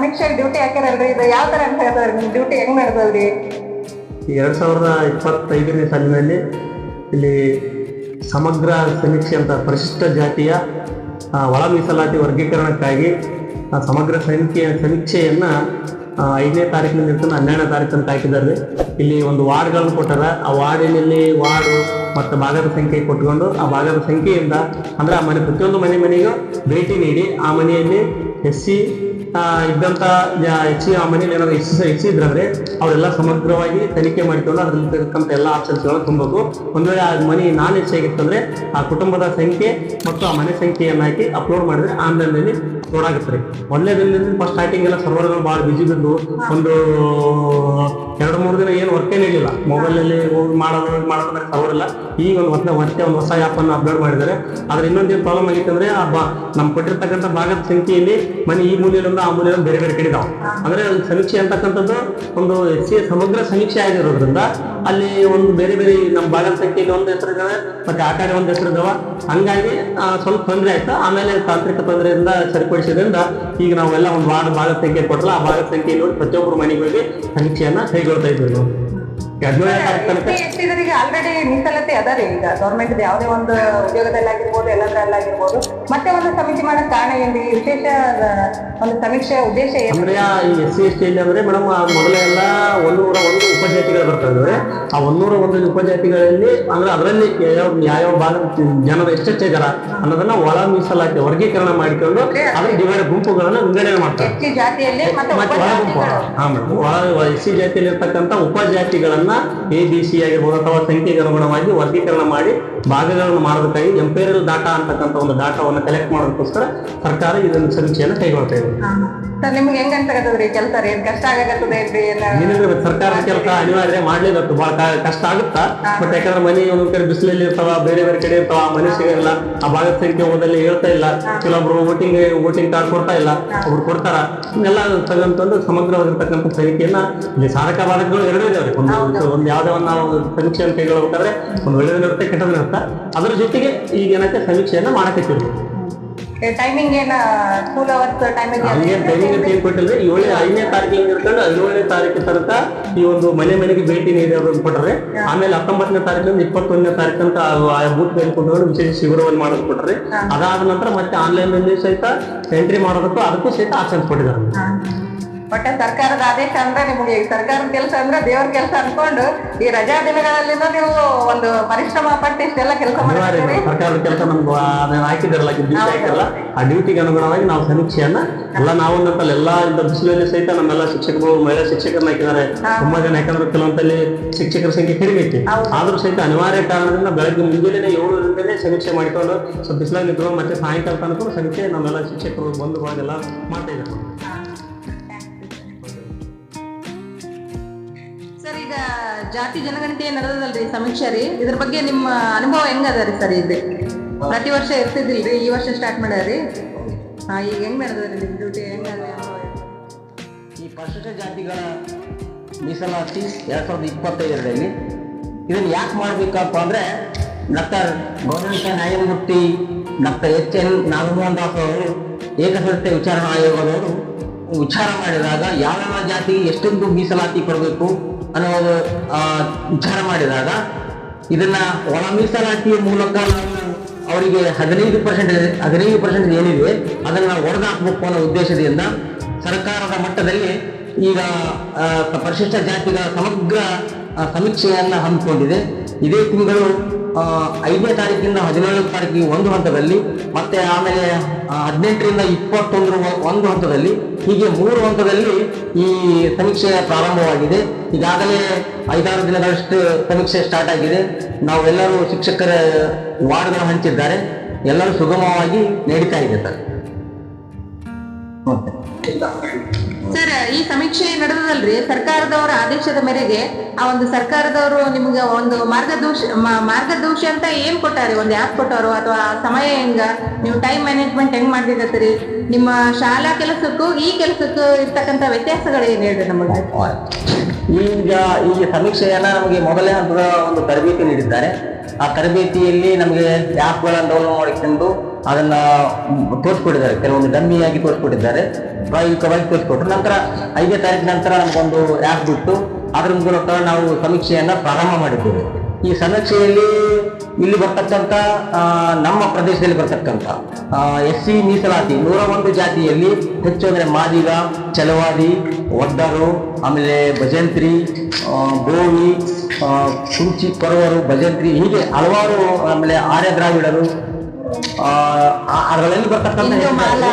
ಒಳಗೆ ಸಮೀಕ್ಷೆ ಡ್ಯೂಟಿ ಹಾಕ್ಯಾರಲ್ರಿ ಇದು ಯಾವ ತರ ಅಂತ ಹೇಳ್ತಾರೆ, ನಿಮ್ ಡ್ಯೂಟಿ ಹೆಂಗ್ ನಡೆದಲ್ರಿ ಎರಡ್ ಸಾವಿರದ ಇಪ್ಪತ್ತೈದನೇ ಸಾಲಿನಲ್ಲಿ ಇಲ್ಲಿ ಸಮಗ್ರ ಸಮೀಕ್ಷೆ ಅಂತ ಪರಿಶಿಷ್ಟ ಜಾತಿಯ ಒಳ ಮೀಸಲಾತಿ ವರ್ಗೀಕರಣಕ್ಕಾಗಿ ಸಮಗ್ರ ಸಮೀಕ್ಷೆ ಸಮೀಕ್ಷೆಯನ್ನು ಐದನೇ ತಾರೀಕಿನಿಂದ ಹಿಡ್ಕೊಂಡು ಹನ್ನೆರಡನೇ ತಾರೀಕು ಅಂತ ಹಾಕಿದ್ದಾರೆ. ಇಲ್ಲಿ ಒಂದು ವಾರ್ಡ್ಗಳನ್ನು ಕೊಟ್ಟಾರ. ಆ ವಾರ್ಡಿನಲ್ಲಿ ವಾರ್ಡು ಮತ್ತು ಭಾಗದ ಸಂಖ್ಯೆ ಕೊಟ್ಕೊಂಡು ಆ ಭಾಗದ ಸಂಖ್ಯೆಯಿಂದ ಅಂದರೆ ಆ ಮನೆ, ಪ್ರತಿಯೊಂದು ಮನೆ ಮನೆಗೂ ಭೇಟಿ ನೀಡಿ ಆ ಮನೆಯಲ್ಲಿ ಎಸ್ ಸಿ ಇದ್ದಂಥ ಎಚ್ ಸಿ ಆ ಮನೇಲಿ ಏನಾದ್ರು ಎಸ್ ಹೆಚ್ಚಿದ್ರಂದ್ರೆ ಅವರೆಲ್ಲ ಸಮಗ್ರವಾಗಿ ತನಿಖೆ ಮಾಡಿಕೊಂಡು ಅದರಲ್ಲಿ ಇರ್ತಕ್ಕಂಥ ಎಲ್ಲ ಆಪ್ಷನ್ಸ್ಗಳನ್ನು ತುಂಬಬೇಕು. ಒಂದು ವೇಳೆ ಆ ಮನೆ ನಾನ್ ಎಚ್ ಆಗಿತ್ತಂದ್ರೆ ಆ ಕುಟುಂಬದ ಸಂಖ್ಯೆ ಮತ್ತು ಆ ಮನೆ ಸಂಖ್ಯೆಯನ್ನು ಹಾಕಿ ಅಪ್ಲೋಡ್ ಮಾಡಿದ್ರೆ ಆನ್ಲೈನಲ್ಲಿ ಲೋಡ್ ಆಗುತ್ತೆ ರೀ. ದಿನದಿಂದ ಫಸ್ಟ್ ಸ್ಟಾರ್ಟಿಂಗ್ ಎಲ್ಲ ಸರ್ವರ್ಗಳು ಭಾಳ ಬಿಜಿ ಬಿದ್ದು ಒಂದು ಎರಡು ಮೂರು ದಿನ ಏನು ವರ್ಕೇ ನೀಡಿಲ್ಲ ಮೊಬೈಲಲ್ಲಿ ಹೋಗಿ ಮಾಡೋದು ಮಾಡೋದಂದ್ರೆ ಸರ್ವರ್ ಇಲ್ಲ. ಈಗ ಒಂದು ಹೊಸ ಮತ್ತೆ ಒಂದು ಹೊಸ ಆ್ಯಪ್ ಅನ್ನು ಅಪ್ಲೋಡ್ ಮಾಡಿದ್ದಾರೆ. ಆದ್ರೆ ಇನ್ನೊಂದೇನು ಪ್ರಾಬ್ಲಮ್ ಆಗಿತ್ತು ಅಂದ್ರೆ ಆ ಬಾ ನಮ್ಮ ಕೊಟ್ಟಿರ್ತಕ್ಕಂಥ ಭಾಗದ ಸಂಖ್ಯೆಯಲ್ಲಿ ಮನೆ ಈ ಮೂಲೆಯಿಂದ ಆ ಮೂಲೆಯಿಂದ ಬೇರೆ ಬೇರೆ ಕಡೆ ಇದಾವೆ. ಅಂದರೆ ಸಮೀಕ್ಷೆ ಅಂತಕ್ಕಂಥದ್ದು ಒಂದು ಸಿ ಸಮಗ್ರ ಸಮೀಕ್ಷೆ ಆಗಿರೋದ್ರಿಂದ ಅಲ್ಲಿ ಒಂದು ಬೇರೆ ಬೇರೆ ನಮ್ಮ ಭಾಗದ ಸಂಖ್ಯೆಯಲ್ಲಿ ಒಂದು ಹೆಸರು ಇದಾವೆ, ಮತ್ತು ಆ ಕಡೆ ಒಂದು ಹೆಸರು ಇದಾವೆ. ಹಂಗಾಗಿ ಸ್ವಲ್ಪ ತೊಂದರೆ ಆಯ್ತು. ಆಮೇಲೆ ತಾಂತ್ರಿಕ ತೊಂದರೆಯಿಂದ ಸರಿಪಡಿಸಿದ್ರಿಂದ ಈಗ ನಾವೆಲ್ಲ ಒಂದು ವಾರ್ಡ್ ಭಾಗದ ಸಂಖ್ಯೆ ಕೊಟ್ಟಲ್ಲ ಆ ಭಾಗದ ಸಂಖ್ಯೆ ನೋಡಿ ಪ್ರತಿಯೊಬ್ಬರು ಮನೆಗೆ ಹೋಗಿ ಸಮೀಕ್ಷೆಯನ್ನು ಕೈಗೊಳ್ತಾ ಇದ್ದೀವಿ ನಾವು. ತನಕ ಆಲ್ರೆಡಿ ಮೀಸಲಾತಿ ಅದಾರೆ ಈಗ. ಗೌರ್ಮೆಂಟ್ ಯಾವುದೇ ಒಂದು ಉದ್ಯೋಗದಲ್ಲಿ ಆಗಿರ್ಬೋದು ಎಲ್ಲದರಲ್ಲಿ ಆಗಿರ್ಬೋದು ಮತ್ತೆ ಒಂದು ಸಮಿತಿ ಮಾಡಕ್ ಕಾರಣ ಏನ್ರಿ? ವಿಶೇಷ ಒಂದು ಸಮೀಕ್ಷೆ ಉದ್ದೇಶ ಏನು ಅಂದ್ರೆ ಎಸ್ ಸಿ ಎಸ್ ಟಿ ಅಂದ್ರೆ ಮೇಡಮ್ ಮೊದಲೆಲ್ಲ ಎಲ್ಲ ಒಂದು ಉಪಜಾತಿಗಳು ಬರ್ತವೆ ಆ ಒಂದೂರ ಒಂದು ಉಪಜಾತಿಗಳಲ್ಲಿ ಅಂದ್ರೆ ಅದರಲ್ಲಿ ಯಾವ ಯಾವ ಭಾಗ ಜನರು ಎಷ್ಟೆಷ್ಟು ಇದಾರ ಅನ್ನೋದನ್ನ ಒಳ ಮೀಸಲಾತಿ ವರ್ಗೀಕರಣ ಮಾಡಿಕೊಂಡು ಅದ್ರ ಡಿವೈಡ್ ಗುಂಪುಗಳನ್ನ ವಿಂಗಡಣೆ ಮಾಡ್ತಾರೆ. ಒಳ ಎಸ್ ಸಿ ಜಾತಿಯಲ್ಲಿ ಇರ್ತಕ್ಕಂಥ ಉಪಜಾತಿಗಳನ್ನ ಎ ಬಿ ಸಿ ಆಗಿರ್ಬೋದು ಅಥವಾ ಸಂಖ್ಯೆಗೆ ಅನುಗುಣವಾಗಿ ವರ್ಗೀಕರಣ ಮಾಡಿ ಭಾಗಗಳನ್ನು ಮಾಡೋದಕ್ಕಾಗಿ ಎಂಪೈರಲ್ ಡಾಟಾ ಅಂತಕ್ಕಂಥ ಒಂದು ಡಾಟಾವನ್ನು ಕಲೆಕ್ಟ್ ಮಾಡೋದಕ್ಕೋಸ್ಕರ ಸರ್ಕಾರ ಇದನ್ನು ಸಮೀಕ್ಷೆಯನ್ನು ಕೈಗೊಳ್ತಾ ಇದೆ. ಸರ್ ನಿಮ್ಗೆ ಹೆಂಗ್ ಅನ್ಸಕತ್ತದ್ರಿ ಕೆಲಸ ರೀ ಏನ್ ಕಷ್ಟ ಆಗಕತ್ತದ ಏನಿದ್ರೆ ಸರ್ಕಾರದ ಕೆಲಸ ಅನಿವಾರ್ಯ ಮಾಡ್ಲೇಬೇಕು ಬಹಳ ಕಷ್ಟ ಆಗುತ್ತಾ? ಬಟ್ ಯಾಕಂದ್ರೆ ಮನೆ ಒಂದೊಂದ್ ಕಡೆ ಬಿಸಿಲಲ್ಲಿ ಇರ್ತಾವ ಬೇರೆ ಬೇರೆ ಕಡೆ ಇರ್ತಾವ ಮನೆ ಸಿಗಲ್ಲ ಆ ಭಾಗದ ಸಂಖ್ಯೆ ಓದಲ್ಲಿ ಹೇಳ್ತಾ ಇಲ್ಲ. ಕೆಲವೊಬ್ರು ವೋಟಿಂಗ್ ವೋಟಿಂಗ್ ಕಾರ್ಡ್ ಕೊಡ್ತಾ ಇಲ್ಲ ಅವ್ರು ಕೊಡ್ತಾರ. ಇನ್ನೆಲ್ಲ ತಗೊಂತಂದು ಸಮಗ್ರವಾಗಿರ್ತಕ್ಕಂಥ ತನಿಖೆಯನ್ನ ಇಲ್ಲಿ ಸಾಧಕ ಬಾಧಕಗಳು ಎರಡೂ ಇದಾವೆ ಒಂದು ಒಂದು ಯಾವ್ದೇ ಒಂದು ನಾವು ಸಮೀಕ್ಷೆಯನ್ನು ಕೈಗೊಳ್ಳಬೇಕಾದ್ರೆ ಒಂದು ಒಳ್ಳೆದಿರುತ್ತೆ ಇರುತ್ತೆ ಅದರ ಇರುತ್ತೆ. ಅದ್ರ ಜೊತೆಗೆ ಈಗ ಏನಕ್ಕೆ ಸಮೀಕ್ಷೆಯನ್ನ ಮಾಡಕತ್ತೀವಿ ಟೈಮಿಂಗ್ ಏನ ಸ್ಕೂಲ್ ಅವರ್ಸ್ ಟೈಮಿಂಗ್ ಹಂಗೇನ್ ಟೈಮಿಂಗ್ ಏನ್ ಕೊಟ್ಟಿಲ್ಲ ಏಳು ಐದನೇ ತಾರೀಕಿಗೆ ಹಿಡ್ಕೊಂಡು ಹದಿನೇಳನೇ ತಾರೀಕು ತನಕ ಈ ಒಂದು ಮನೆ ಮನೆಗೆ ಭೇಟಿ ನೀಡೋದನ್ನು ಕೊಟ್ಟರೆ ಆಮೇಲೆ ಹತ್ತೊಂಬತ್ತನೇ ತಾರೀಕಿನಿಂದ ಇಪ್ಪತ್ತೊಂದನೇ ತಾರೀಕು ಅಂತ ಆ ಬೂತ್ ಮೇಲೆ ಕುತ್ಕೊಂಡು ವಿಶೇಷ ಶಿಬಿರವನ್ನು ಮಾಡೋದು ಕೊಟ್ಟರೆ ಅದಾದ ನಂತರ ಮತ್ತೆ ಆನ್ಲೈನ್ನಲ್ಲಿ ಸಹಿತ ಎಂಟ್ರಿ ಮಾಡೋದಕ್ಕೂ ಅದಕ್ಕೂ ಸಹಿತ ಆಪ್ಷನ್ಸ್ ಕೊಟ್ಟಿದ್ದಾರೆ. ಬಟ್ ಸರ್ಕಾರದ ಆದೇಶ ಅಂದ್ರೆ ನಿಮ್ಗೆ ಸರ್ಕಾರದ ಕೆಲಸ ಅಂದ್ರೆ ದೇವ್ರ ಕೆಲಸ ಅನ್ಕೊಂಡು ಈ ರಜಾ ದಿನಗಳಲ್ಲಿನೂ ನೀವು ಒಂದು ಪರಿಶ್ರಮ ಪಟ್ಟು ಇಷ್ಟೆಲ್ಲ ಕೆಲಸ ಮಾಡ್ತೀರಿ? ಸರ್ಕಾರದ ಕೆಲಸ ನಮ್ಗೆ ಹಾಕಿದಾರಲ್ಲ ಡ್ಯೂಟಿ ಹಾಕಿರಲ್ಲ ಆ ಡ್ಯೂಟಿಗೆ ಅನುಗುಣವಾಗಿ ನಾವು ಸಮೀಕ್ಷೆಯನ್ನ ಎಲ್ಲ ನಾವು ಅಂತಲ್ಲ ಎಲ್ಲಾ ಇಂದ ಬಿಸಿಲಲ್ಲಿ ಸಹಿತ ನಮ್ಮೆಲ್ಲ ಶಿಕ್ಷಕರು ಮಹಿಳಾ ಶಿಕ್ಷಕರನ್ನ ಹಾಕಿದ್ದಾರೆ. ತುಂಬಾ ಜನ ಯಾಕಂದ್ರೆ ಕೆಲವೊಂದಲ್ಲಿ ಶಿಕ್ಷಕರ ಸಂಖ್ಯೆ ಕಡಿಮೆ ಐತಿ. ಆದ್ರೂ ಸಹಿತ ಅನಿವಾರ್ಯ ಕಾರಣದಿಂದ ಬೆಳಗ್ಗೆ ಮುಂಜಾನೆ ಏಳರಿಂದಲೇ ಸಮೀಕ್ಷೆ ಮಾಡಿಕೊಂಡು ಸ್ವಲ್ಪ ಬಿಸಿಲಾಗಿ ಮತ್ತೆ ಸಾಯಂಕಾಲ ತನಕ ಸಮೀಕ್ಷೆ ನಮ್ಮೆಲ್ಲ ಶಿಕ್ಷಕರು ಬಂಧುಗಳಿಗೆಲ್ಲ ಮಾಡ್ತಾ ಇದ್ದಾರೆ. ಸರ್, ಈಗ ಜಾತಿ ಜನಗಣತಿ ನಡೆದದಲ್ರಿ ಸಮೀಕ್ಷೆ ರೀ. ಇದ್ರ ಬಗ್ಗೆ ನಿಮ್ಮ ಅನುಭವ ಹೆಂಗದ ರೀ ಸರ್ ಇದು ಪ್ರತಿ ವರ್ಷ ಇರ್ತಿದ್ದಿಲ್ರಿ, ಈ ವರ್ಷ ಸ್ಟಾರ್ಟ್ ಮಾಡ್ಯಾರಿ? ಹಾ, ಈಗ ಹೆಂಗ್ ನಡೆದ್ರಿ ನಿಮ್ ಡ್ಯೂಟಿ ಹೆಂಗ ಈ ಪರಿಶಿಷ್ಟ ಜಾತಿಗಳ ಮೀಸಲಾತಿ ಎರಡ್ ಸಾವಿರದ ಇಪ್ಪತ್ತೈದರಲ್ಲಿ ಇದನ್ನ ಯಾಕೆ ಮಾಡ್ಬೇಕಪ್ಪ ಅಂದ್ರೆ ಡಾಕ್ಟರ್ ಗೌರವಿತ ನ್ಯಾಯಮೂರ್ತಿ doctor H N Nagamohan Das ಅವರು ಏಕಸದಸ್ಯ ವಿಚಾರಣಾ ಆಯೋಗದವರು ವಿಚಾರ ಮಾಡಿದಾಗ ಯಾವ ಜಾತಿ ಎಷ್ಟೊಂದು ಮೀಸಲಾತಿ ಕೊಡಬೇಕು ಅನ್ನೋದು ವಿಚಾರ ಮಾಡಿದಾಗ ಇದನ್ನ ಒಳ ಮೀಸಲಾತಿಯ ಮೂಲಕ ಅವರಿಗೆ ಹದಿನೈದು ಪರ್ಸೆಂಟ್ ಹದಿನೈದು ಪರ್ಸೆಂಟ್ ಏನಿದೆ, ಅದನ್ನ ಹೊಡೆದಾಕ್ಬೇಕು ಅನ್ನೋ ಉದ್ದೇಶದಿಂದ ಸರ್ಕಾರದ ಮಟ್ಟದಲ್ಲಿ ಈಗ ಪರಿಶಿಷ್ಟ ಜಾತಿಗಳ ಸಮಗ್ರ ಸಮೀಕ್ಷೆಯನ್ನ ಹಮ್ಮಿಕೊಂಡಿದೆ. ಇದೇ ತಿಂಗಳು ಐದನೇ ತಾರೀಕಿಂದ ಹದಿನೇಳನೇ ತಾರೀಕಿಗೆ ಒಂದು ಹಂತದಲ್ಲಿ, ಮತ್ತೆ ಆಮೇಲೆ ಹದಿನೆಂಟರಿಂದ ಇಪ್ಪತ್ತೊಂದರ ಒಂದು ಹಂತದಲ್ಲಿ, ಹೀಗೆ ಮೂರು ಹಂತದಲ್ಲಿ ಈ ಸಮೀಕ್ಷೆ ಪ್ರಾರಂಭವಾಗಿದೆ. ಈಗಾಗಲೇ ಐದಾರು ದಿನಗಳಷ್ಟು ಸಮೀಕ್ಷೆ ಸ್ಟಾರ್ಟ್ ಆಗಿದೆ. ನಾವೆಲ್ಲರೂ ಶಿಕ್ಷಕರ ವಾರ್ಡ್ಗಳು ಹಂಚಿದ್ದಾರೆ. ಎಲ್ಲರೂ ಸುಗಮವಾಗಿ ನಡೀತಾ ಇದೆ ಸರ್. ಮತ್ತೆ ಸರ್ ಈ ಸಮೀಕ್ಷೆ ನಡೆದದಲ್ರಿ? ಸರ್ಕಾರದವರ ಆದೇಶದ ಮೇರೆಗೆ ಆ ಒಂದು ಸರ್ಕಾರದವರು ನಿಮ್ಗೆ ಒಂದು ಮಾರ್ಗದೋಷ ಮ- ಮಾರ್ಗದರ್ಶಿ ಅಂತ ಏನ್ ಕೊಟ್ಟಾರಿ? ಒಂದು ಯಾಪ್ ಕೊಟ್ಟವರು ಅಥವಾ ಸಮಯ ಹೆಂಗ? ನೀವು ಟೈಮ್ ಮ್ಯಾನೇಜ್ಮೆಂಟ್ ಹೆಂಗ್ ಮಾಡ್ಲಿಕತ್ತೀರಿ ನಿಮ್ಮ ಶಾಲಾ ಕೆಲಸಕ್ಕೂ ಈ ಕೆಲಸಕ್ಕೂ ಇರ್ತಕ್ಕಂಥ ವ್ಯತ್ಯಾಸಗಳು ಏನ್ ಹೇಳ್ರಿ ನಮಗೆ? ಈಗ ಈ ಸಮೀಕ್ಷೆಯನ್ನ ನಮಗೆ ಮೊದಲೇ ಹಂತದ ಒಂದು ತರಬೇತಿ ನೀಡಿದ್ದಾರೆ. ಆ ತರಬೇತಿಯಲ್ಲಿ ನಮಗೆ ಆ್ಯಪ್ಗಳನ್ನು ಡೌನ್ಲೋಡ್ ಮಾಡಿಕೊಂಡು ಅದನ್ನ ತೋರಿಸ್ಕೊಟ್ಟಿದ್ದಾರೆ. ಕೆಲವೊಂದು ಡಮ್ಮಿಯಾಗಿ ತೋರಿಸ್ಕೊಟ್ಟಿದ್ದಾರೆ. ಪ್ರಾಯೋಗಿಕವಾಗಿ ತೋರಿಸ್ಕೊಟ್ರು. ನಂತರ ಐದನೇ ತಾರೀಕು ನಂತರ ನಮಗೊಂದು ಆ್ಯಪ್ ಬಿಟ್ಟು ಅದರ ಮೂಲಕ ನಾವು ಸಮೀಕ್ಷೆಯನ್ನ ಪ್ರಾರಂಭ ಮಾಡಿದ್ದೇವೆ. ಈ ಸಮೀಕ್ಷೆಯಲ್ಲಿ ಇಲ್ಲಿ ಬರ್ತಕ್ಕಂಥ ನಮ್ಮ ಪ್ರದೇಶದಲ್ಲಿ ಬರ್ತಕ್ಕಂಥ ಎಸ್ ಸಿ ಮೀಸಲಾತಿ ನೂರ ಒಂದು ಜಾತಿಯಲ್ಲಿ ಹೆಚ್ಚು ಅಂದರೆ ಮಾದಿಗ, ಚಲವಾದಿ ಒಡ್ಡರು ಆಮೇಲೆ ಭಜಂತ್ರಿ ಗೋವಿ ಕುಂಚಿ, ಕೊರವರು, ಭಜಂತ್ರಿ ಹೀಗೆ ಹಲವಾರು, ಆಮೇಲೆ ಆರ್ಯ ದ್ರಾವಿಡರು ಅದರಲ್ಲಿ ಬರ್ತಕ್ಕಂಥ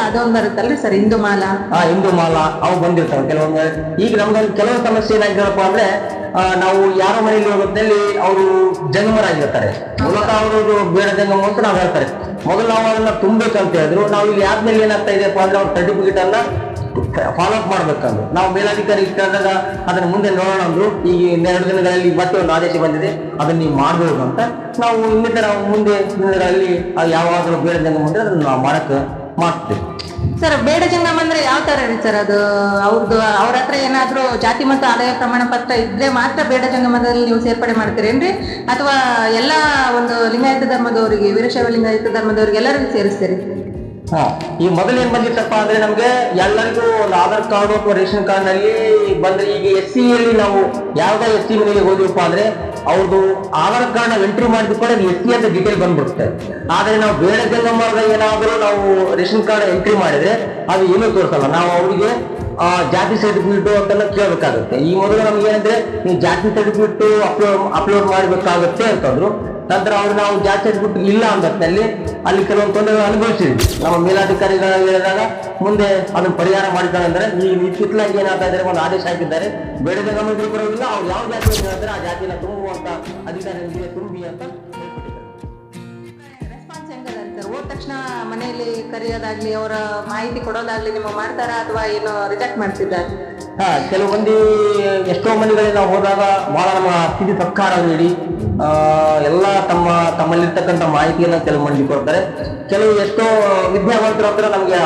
ಅದೊಂದು ಬರುತ್ತಲ್ರಿ ಸರ್ ಹಿಂದೂ ಮಾಲ? ಆ ಹಿಂದೂ ಮಾಲ ಅವು ಬಂದಿರ್ತಾವೆ. ಕೆಲವೊಂದು ಈಗ ನಮ್ಗೊಂದು ಕೆಲವು ಸಮಸ್ಯೆ ಏನಾಗಿರಪ್ಪ ಅಂದ್ರೆ ಆ, ನಾವು ಯಾರ ಮನೆಯಲ್ಲಿ ಹೋಗೋದ್ರಲ್ಲಿ ಅವರು ಜಂಗಮರಾಗಿರ್ತಾರೆ. ಮೂಲಕ ಅವರು ಬೇಡ ಜಂಗಮ ಅಂತ ನಾವು ಹೇಳ್ತಾರೆ. ಮೊದಲು ನಾವು ಅದನ್ನ ತುಂಬಬೇಕಂತ ಹೇಳಿದ್ರು. ನಾವು ಇಲ್ಲಿ ಆದ್ಮೇಲೆ ಏನಾಗ್ತಾ ಇದೆಯಪ್ಪ ಅಂದ್ರೆ ಅವ್ರ ಸರ್ಟಿಫಿಕೇಟ್ ಅನ್ನ ಫಾಲೋ ಅಪ್ ಮಾಡ್ಬೇಕಂದ್ರು. ನಾವು ಮೇಲಾಧಿಕಾರಿ ಕೇಳಿದಾಗ ಅದನ್ನ ಮುಂದೆ ನೋಡೋಣ ಅಂದ್ರು, ಈಗ ಇನ್ನೆರಡು ದಿನಗಳಲ್ಲಿ ಮತ್ತೆ ಒಂದು ಆದೇಶ ಬಂದಿದೆ, ಅದನ್ನ ನೀವು ಮಾಡ್ಬೋದು ಅಂತ ನಾವು ಇನ್ನಿತರ ಮುಂದೆ ದಿನಗಳಲ್ಲಿ ಯಾವಾಗಲೂ ಬೇಡ ಜಂಗಮ ಅಂದ್ರೆ ಅದನ್ನ ನಾವು ಮಾಡಕ್ಕೆ ಮಾಡ್ತೀವಿ. ಸರ್, ಬೇಡ ಜಂಗಮ ಅಂದ್ರೆ ಯಾವ ತರ ರೀ ಸರ್ ಅದು? ಅವ್ರದ್ದು ಅವ್ರ ಹತ್ರ ಏನಾದ್ರೂ ಜಾತಿ ಮತ್ತು ಆದಾಯ ಪ್ರಮಾಣ ಪತ್ರ ಇದ್ರೆ ಮಾತ್ರ ಬೇಡ ಜಂಗಮದಲ್ಲಿ ನೀವು ಸೇರ್ಪಡೆ ಮಾಡ್ತೀರೇನ್ರಿ? ಅಥವಾ ಎಲ್ಲ ಒಂದು ಲಿಂಗಾಯತ ಧರ್ಮದವರಿಗೆ, ವೀರಶೈವ ಲಿಂಗಾಯತ ಧರ್ಮದವರಿಗೆ ಎಲ್ಲರಿಗೂ ಸೇರಿಸ್ತೀರಿ? ಹಾ, ಈ ಮೊದಲು ಏನ್ ಬಂದಿತ್ತಪ್ಪ ಅಂದ್ರೆ ನಮ್ಗೆ ಎಲ್ಲರಿಗೂ ಒಂದು ಆಧಾರ್ ಕಾರ್ಡ್ ಅಥವಾ ರೇಷನ್ ಕಾರ್ಡ್ನಲ್ಲಿ ಬಂದ್ರೆ ಈಗ ಎಸ್ ಸಿ ಅಲ್ಲಿ ನಾವು ಯಾವ್ದೋ ಎಸ್ ಸಿ ಮನೆಗೆ ಹೋದ್ವಪ್ಪ ಅಂದ್ರೆ ಅವ್ರದ್ದು ಆಧಾರ್ ಕಾರ್ಡ್ ನಾವು ಎಂಟ್ರಿ ಮಾಡಿದ ಕೂಡ ಎಸ್ ಸಿ ಅಂತ ಡೀಟೇಲ್ ಬಂದ್ಬಿಡುತ್ತೆ. ಆದ್ರೆ ನಾವು ಬೇಡ ಜಂಗಮರದ ಏನಾದರೂ ನಾವು ರೇಷನ್ ಕಾರ್ಡ್ ಎಂಟ್ರಿ ಮಾಡಿದ್ರೆ ಅದು ಏನೂ ತೋರಿಸಲ್ಲ. ನಾವು ಅವರಿಗೆ ಜಾತಿ ಸರ್ಟಿಫಿಕೇಟ್ ಅಂತೆಲ್ಲ ಕೇಳಬೇಕಾಗುತ್ತೆ. ಈ ಮೊದಲು ನಮ್ಗೆ ಏನಂದ್ರೆ ನೀವು ಜಾತಿ ಸರ್ಟಿಫಿಕೇಟ್ ಅಪ್ಲೋಡ್ ಅಪ್ಲೋಡ್ ಮಾಡಬೇಕಾಗುತ್ತೆ ಅಂತಂದ್ರು, ನಂತರ ಅವ್ರು ನಾವು ಜಾತಿ ಸರ್ಟಿಫಿಕೇಟ್ ಇಲ್ಲ ಅಂದಲ್ಲಿ ಅಲ್ಲಿ ಕೆಲವೊಂದು ತೊಂದರೆ ಅನುಭವಿಸಿದ್ವಿ. ನಮ್ಮ ಮೇಲಾಧಿಕಾರಿಗಳ ಹೇಳಿದಾಗ ಮುಂದೆ ಅದನ್ನು ಪರಿಹಾರ ಮಾಡಿದ್ದಾರೆ ಈ ಇತ್ತಿತ್ತಲಾಗಿ ಏನಾಗ್ತಾ ಇದ್ದಾರೆ ಒಂದು ಆದೇಶ ಹಾಕಿದ್ದಾರೆ. ಬೇಡದ ಗಮನಕ್ಕೆ ಅವ್ರು ಯಾವ ಜಾತಿ ಹೇಳ್ತಾರೆ ಆ ಜಾತಿನ ತುಂಬುವಂತ ಅಧಿಕಾರಿಗಳಿಗೆ ತುಂಬಿ ಅಂತ ಹೋದ ತಕ್ಷಣ ಮನೆಯಲ್ಲಿ ಕರೆಯೋದಾಗ್ಲಿ, ಅವರ ಮಾಹಿತಿ ಕೊಡೋದಾಗ್ಲಿ ನಿಮ್ಮ ಮಾಡ್ತಾರ ಅಥವಾ ಏನು ರಿಜೆಕ್ಟ್ ಮಾಡ್ತಿದ್ದಾರೆ ಹಾ, ಕೆಲವು ಮಂದಿ ಎಷ್ಟೋ ಮಂದಿಗಳಿಗೆ ನಾವು ಹೋದಾಗ ಬಹಳ ನಮ್ಮ ಸ್ಥಿತಿ ಸತ್ಕಾರ ನೀಡಿ ಎಲ್ಲ ತಮ್ಮ ತಮ್ಮಲ್ಲಿರ್ತಕ್ಕಂಥ ಮಾಹಿತಿಯನ್ನ ಕೆಲವು ಮಂದಿ ಕೊಡ್ತಾರೆ. ಕೆಲವು ಎಷ್ಟೋ ವಿದ್ಯಾವಂತರು ಅಂದ್ರೆ ನಮ್ಗೆ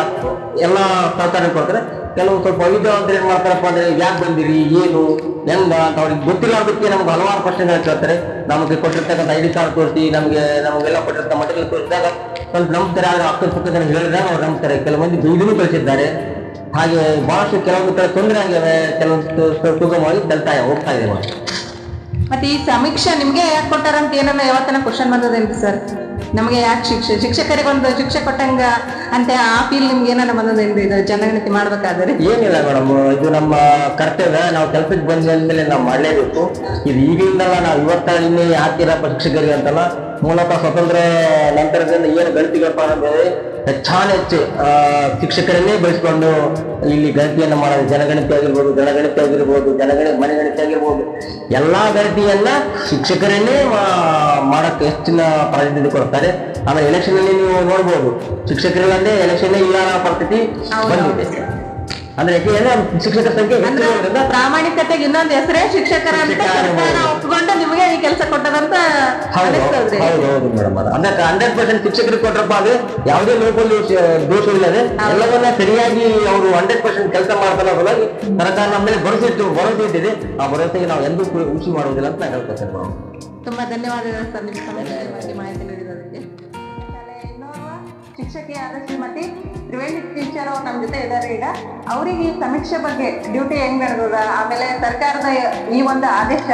ಎಲ್ಲ ಸಹಕಾರ ಕೊಡ್ತಾರೆ. ಕೆಲವು ಸ್ವಲ್ಪ ಅವಿದ್ಯಾವಂತರು ಏನ್ ಮಾಡ್ತಾರಪ್ಪ ಅಂದ್ರೆ, ಯಾಕೆ ಬಂದಿರಿ, ಏನು, ಹೆಂಗ ಅಂತ ಅವ್ರಿಗೆ ಗೊತ್ತಿಲ್ಲದಕ್ಕೆ ನಮ್ಗೆ ಹಲವಾರು ಪ್ರಶ್ನೆಗಳು ಕೇಳ್ತಾರೆ. ನಮಗೆ ಕೊಟ್ಟಿರ್ತಕ್ಕಂಥ ಐ ಡಿ ಕಾರ್ಡ್ ತೋರಿಸಿ, ನಮಗೆ, ನಮಗೆಲ್ಲ ಕೊಟ್ಟಿರ್ತಕ್ಕ ಮಟೀರಿಯಲ್ ತೋರಿಸಿದಾಗ ಸ್ವಲ್ಪ ನಂಬ್ತಾರೆ ಆದ್ರೆ ಅಕ್ಕ ಪಕ್ಕ ಹೇಳಿದಾಗ ಅವ್ರು ನಂಬ್ತಾರೆ ಕೆಲವು ಮಂದಿ ಇದನ್ನು ಕಳಿಸಿದ್ದಾರೆ. ಹಾಗೆ ಬಹಳಷ್ಟು ಕೆಲವೊಂದು ಕಡೆ ತೊಂದರೆ ಆಗಿವೆ ಕೆಲವೊಂದು ಸುಗಮವಾಗಿ ತಲ್ತಾ ಹೋಗ್ತಾ ಇದೆ ಮತ್ತೆ ಈ ಸಮೀಕ್ಷೆ ನಿಮ್ಗೆ ಯಾಕೆ ಕೊಟ್ಟಾರಂತ ಏನನ್ನ ಯಾವತ್ತನ ಕ್ವಶನ್ ಬಂದದೇನ್ರಿ ಸರ್? ನಮಗೆ ಯಾಕೆ ಶಿಕ್ಷೆ ಶಿಕ್ಷಕರಿಗೆ ಒಂದು ಶಿಕ್ಷೆ ಕೊಟ್ಟಂಗ ಅಂತ ಆ ಫೀಲ್ ನಿಮ್ಗೆ ಏನಾರ ಬಂದದೇನ್ರಿ ಇದು ಜನಗಣತಿ ಮಾಡ್ಬೇಕಾದ್ರೆ? ಏನಿಲ್ಲ ಮೇಡಮ್, ಇದು ನಮ್ಮ ಕರ್ತವ್ಯ. ನಾವು ಕೆಲಸಕ್ಕೆ ಬಂದ ಮೇಲೆ ನಾವು ಮಾಡಲೇಬೇಕು. ಇದು ಈಗಿಂದಲ್ಲ ನಾವು ಇವತ್ತ ಇನ್ನೇ ಹಾಕಿರಪ್ಪ ಶಿಕ್ಷಕರಿಗೆ ಅಂತಲ್ಲ ಮೂಲತಃ ಸ್ವತಂತ್ರ ನಂತರದಿಂದ ಏನು ಗಣತಿಗಳಪ್ಪ ಅಂತೇಳಿ ಆ, ಶಿಕ್ಷಕರನ್ನೇ ಬೆಳೆಸ್ಕೊಂಡು ಇಲ್ಲಿ ಗಣತಿಯನ್ನು ಮಾಡೋದು ಜನಗಣತಿ ಆಗಿರ್ಬೋದು ಜನಗಣತಿ ಆಗಿರ್ಬೋದು ಜನಗಣ ಮನೆಗಣತಿ ಆಗಿರ್ಬೋದು ಎಲ್ಲಾ ಗಣತಿಯನ್ನ ಶಿಕ್ಷಕರನ್ನೇ ಮಾಡೋಕ್ಕೆ ಹೆಚ್ಚಿನ ಪ್ರಾಧಾನ್ಯತೆ ಕೊಡ್ತಾರೆ. ಆಮೇಲೆ ಎಲೆಕ್ಷನ್ ಅಲ್ಲಿ ನೀವು ನೋಡ್ಬೋದು ಶಿಕ್ಷಕರಿಲ್ಲಂದ್ರೆ ಎಲೆಕ್ಷನ್ ಇಲ್ಲ ಅನ್ನೋ ಪರಿಸ್ಥಿತಿ ಬಂದಿದೆ. ಅಂದ್ರೆ ಶಿಕ್ಷಕರ ಸಂಖ್ಯೆ ಪ್ರಾಮಾಣಿಕತೆಗೆ ಇನ್ನೊಂದು ಹೆಸರೇ ಶಿಕ್ಷಕರ ಅಂತ. ಒಪ್ಕೊಂಡು ನಿಮಗೆ ಈ ಕೆಲಸ ಕೊಟ್ಟದಂತ ಹೌದು ಮೇಡಮ್. ಅದು ಅಂದ್ರೆ ಹಂಡ್ರೆಡ್ ಪರ್ಸೆಂಟ್ ಶಿಕ್ಷಕರು ಕೊಟ್ರಪ್ಪ ಅದು ಯಾವುದೇ ಲೋಕಲ್ಲಿ ಇಲ್ಲದೆ ಎಲ್ಲವನ್ನ ಸರಿಯಾಗಿ ಅವರು ಹಂಡ್ರೆಡ್ ಪರ್ಸೆಂಟ್ ಕೆಲಸ ಮಾಡ್ತಾರೆ ಅದರಲ್ಲಿ ಸರ್ಕಾರ ನಮ್ಮ ಮೇಲೆ ಭರವಸೆ ಇಟ್ಟು ಭರವಸೆ ಇಟ್ಟಿದೆ. ಆ ಭರವಸೆಗೆ ನಾವು ಎಂದೂ ಉಸಿ ಮಾಡುವುದಿಲ್ಲ ಅಂತ ನಾನು ಹೇಳ್ಕೊತೇನೆ ಮೇಡಮ್. ತುಂಬಾ ಧನ್ಯವಾದಗಳು ಸರ್. ನಿಮ್ಮ ಮಾಹಿತಿ ಶಿಕ್ಷಕಿ ಆದ ಶ್ರೀಮತಿ ತ್ರಿವೇಣಿ ಟೀಚರ್ ಅವ್ರು ನಮ್ಮ ಜೊತೆ ಇದ್ದಾರೆ ಈಗ. ಅವರಿಗೆ ಈ ಸಮೀಕ್ಷೆ ಬಗ್ಗೆ ಡ್ಯೂಟಿ ಹೆಂಗ್ ನಡೆದದ? ಆಮೇಲೆ ಸರ್ಕಾರದ ಈ ಒಂದು ಆದೇಶ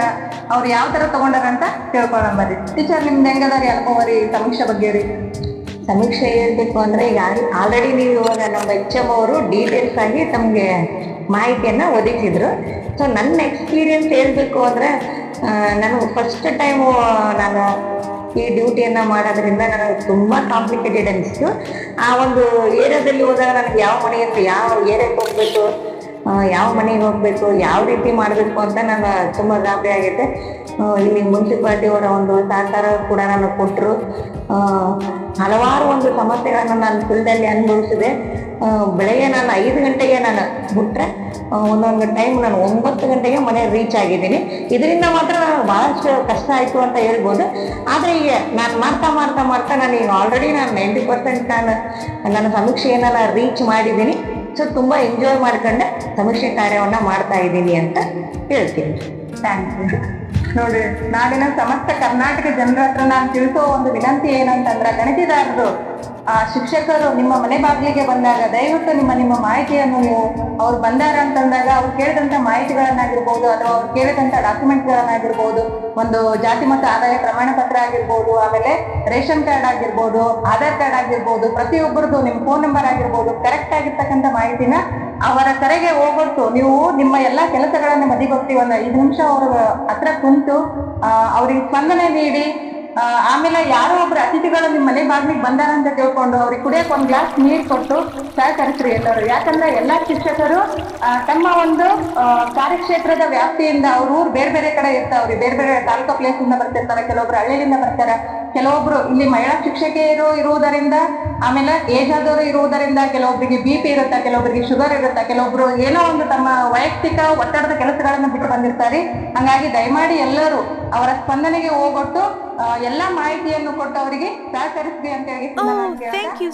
ಅವ್ರು ಯಾವ ತರ ತಗೊಂಡಾರಂತ ತಿಳ್ಕೊಳ್ಳೋಣ ಬರ್ರಿ. ಟೀಚರ್, ನಿಮ್ದು ಹೆಂಗದ ರೀ ಅನುಭವ ರೀ ಸಮೀಕ್ಷೆ ಬಗ್ಗೆ ರೀ? ಸಮೀಕ್ಷೆ ಹೇಳ್ಬೇಕು ಅಂದ್ರೆ ಈಗ ಆಲ್ರೆಡಿ ನೀವು ಇವಾಗ ನಮ್ಮ ಎಚ್ ಎಂ ಅವರು ಡೀಟೇಲ್ಸ್ ಆಗಿ ತಮಗೆ ಮಾಹಿತಿಯನ್ನ ಒದಗಿಸಿದ್ರು. ಸೊ ನನ್ನ ಎಕ್ಸ್ಪೀರಿಯನ್ಸ್ ಹೇಳ್ಬೇಕು ಅಂದ್ರೆ ನಾನು ಫಸ್ಟ್ ಟೈಮು ನಾನು ಈ ಡ್ಯೂಟಿಯನ್ನ ಮಾಡೋದ್ರಿಂದ ನನಗೆ ತುಂಬಾ ಕಾಂಪ್ಲಿಕೇಟೆಡ್ ಅನಿಸ್ತು. ಆ ಒಂದು ಏರಿಯಾದಲ್ಲಿ ಹೋದಾಗ ನನಗೆ ಯಾವ ಮನೆಯಿಂದ ಯಾವ ಏರಿಯಾಕ್ಕೆ ಹೋಗ್ಬೇಕು ಯಾವ ಮನೆಗೆ ಹೋಗ್ಬೇಕು, ಯಾವ ರೀತಿ ಮಾಡಬೇಕು ಅಂತ ನಾನು ತುಂಬ ಗಾಬರಿ ಆಗೈತೆ ಇಲ್ಲಿ ಮುನ್ಸಿಪಾಲ್ಟಿಯವರ ಒಂದು ಸಹಕಾರ ಕೂಡ ನಾನು ಕೊಟ್ಟರು ಹಲವಾರು ಒಂದು ಸಮಸ್ಯೆಗಳನ್ನು ನಾನು ಫುಲ್ದಲ್ಲಿ ಅನುಭವಿಸಿದೆ. ಬೆಳಗ್ಗೆ ನಾನು ಐದು ಗಂಟೆಗೆ ನಾನು ಬಿಟ್ಟರೆ ಒಂದೊಂದು ಟೈಮ್ ನಾನು ಒಂಬತ್ತು ಗಂಟೆಗೆ ಮನೆ ರೀಚ್ ಆಗಿದ್ದೀನಿ. ಇದರಿಂದ ಮಾತ್ರ ನಾನು ಭಾಳಷ್ಟು ಕಷ್ಟ ಆಯಿತು ಅಂತ ಹೇಳ್ಬೋದು. ಆದರೆ ಈಗ ನಾನು ಮಾಡ್ತಾ ಮಾಡ್ತಾ ಮಾಡ್ತಾ ನಾನು ಈಗ ಆಲ್ರೆಡಿ ನಾನು ನೈಂಟಿ ಪರ್ಸೆಂಟ್ ನಾನು ನನ್ನ ಸಮೀಕ್ಷೆಯನ್ನು ನಾನು ರೀಚ್ ಮಾಡಿದ್ದೀನಿ. ಸೊ ತುಂಬ ಎಂಜಾಯ್ ಮಾಡ್ಕೊಂಡು ಸಮೀಕ್ಷೆ ಕಾರ್ಯವನ್ನು ಮಾಡ್ತಾ ಇದ್ದೀನಿ ಅಂತ ಹೇಳ್ತೀನಿ. ಥ್ಯಾಂಕ್ ಯು ನೋಡಿ, ನಾಡಿನ ಸಮಸ್ತ ಕರ್ನಾಟಕ ಜನರ ಹತ್ರ ನಾನು ತಿಳಿಸೋ ಒಂದು ವಿನಂತಿ ಏನಂತಂದ್ರೆ ಗಣಿತದಾರರು ಆ ಶಿಕ್ಷಕರು ನಿಮ್ಮ ಮನೆ ಬಾಗಿಲಿಗೆ ಬಂದಾಗ, ದಯವಿಟ್ಟು ನಿಮ್ಮ ನಿಮ್ಮ ಮಾಹಿತಿಯನ್ನು ನೀವು ಅವ್ರು ಬಂದಾರ ಅಂತಂದಾಗ ಅವ್ರು ಕೇಳಿದಂತ ಮಾಹಿತಿಗಳನ್ನಾಗಿರ್ಬೋದು ಅಥವಾ ಅವ್ರು ಕೇಳಿದಂತ ಡಾಕ್ಯುಮೆಂಟ್ಗಳನ್ನಾಗಿರ್ಬೋದು, ಒಂದು ಜಾತಿ ಮತ್ತು ಆದಾಯ ಪ್ರಮಾಣ ಪತ್ರ ಆಗಿರ್ಬೋದು, ಆಮೇಲೆ ರೇಷನ್ ಕಾರ್ಡ್ ಆಗಿರ್ಬೋದು, ಆಧಾರ್ ಕಾರ್ಡ್ ಆಗಿರ್ಬೋದು ಪ್ರತಿಯೊಬ್ಬರದು ನಿಮ್ಮ ಫೋನ್ ನಂಬರ್ ಆಗಿರ್ಬೋದು ಕರೆಕ್ಟ್ ಆಗಿರ್ತಕ್ಕಂಥ ಮಾಹಿತಿನ ಅವರ ಕರೆಗೆ ಹೋಗೊಟ್ಟು ನೀವು ನಿಮ್ಮ ಎಲ್ಲಾ ಕೆಲಸಗಳನ್ನ ಮದಿಗೊತ್ತಿ ಒಂದು ಐದು ನಿಮಿಷ ಅವರ ಹತ್ರ ಕುಂತು ಅವರಿಗೆ ಸ್ಪಂದನೆ ನೀಡಿ ಆಮೇಲೆ ಯಾರೋ ಒಬ್ರು ಅತಿಥಿಗಳು ನಿಮ್ಮ ಮನೆ ಬಾಗಿಲಿಗೆ ಬಂದಾರ ಅಂತ ತಿಳ್ಕೊಂಡು ಅವ್ರಿಗೆ ಕುಡಿಯಕ್ ಒಂದು ಗ್ಲಾಸ್ ನೀರು ಕೊಟ್ಟು ಸಹಕರಿಸ್ರಿ ಎಲ್ಲರೂ. ಯಾಕಂದ್ರೆ ಎಲ್ಲಾ ಶಿಕ್ಷಕರು ತಮ್ಮ ಒಂದು ಕಾರ್ಯಕ್ಷೇತ್ರದ ವ್ಯಾಪ್ತಿಯಿಂದ ಅವ್ರ ಊರ್ ಬೇರೆ ಬೇರೆ ಕಡೆ ಇರ್ತಾವ್ರಿ. ಬೇರೆ ಬೇರೆ ತಾಲೂಕಾ ಪ್ಲೇಸ್ ಇಂದ ಬರ್ತಿರ್ತಾರೆ, ಕೆಲವೊಬ್ರು ಹಳ್ಳಿಯಿಂದ ಬರ್ತಾರೆ. ಕೆಲವೊಬ್ರು ಇಲ್ಲಿ ಮಹಿಳಾ ಶಿಕ್ಷಕಿಯರು ಇರುವುದರಿಂದ ಆಮೇಲೆ ಏಜ್ ಆದವರು ಇರುವುದರಿಂದ ಕೆಲವೊಬ್ಬರಿಗೆ ಬಿ ಪಿ ಇರುತ್ತೆ ಕೆಲವೊಬ್ಬರಿಗೆ ಶುಗರ್ ಇರುತ್ತೆ ಕೆಲವೊಬ್ರು ಏನೋ ಒಂದು ತಮ್ಮ ವೈಯಕ್ತಿಕ ಒತ್ತಡದ ಕೆಲಸಗಳನ್ನು ಬಿಟ್ಟು ಬಂದಿರ್ತಾರೆ. ಹಂಗಾಗಿ ದಯಮಾಡಿ ಎಲ್ಲರೂ ಅವರ ಸ್ಪಂದನೆಗೆ ಹೋಗೊಟ್ಟು ಎಲ್ಲಾ ಮಾಹಿತಿಯನ್ನು ಕೊಟ್ಟು ಅವರಿಗೆ ಸಹಕರಿಸ್ರಿ ಅಂತ ಹೇಳಿ Oh, thank you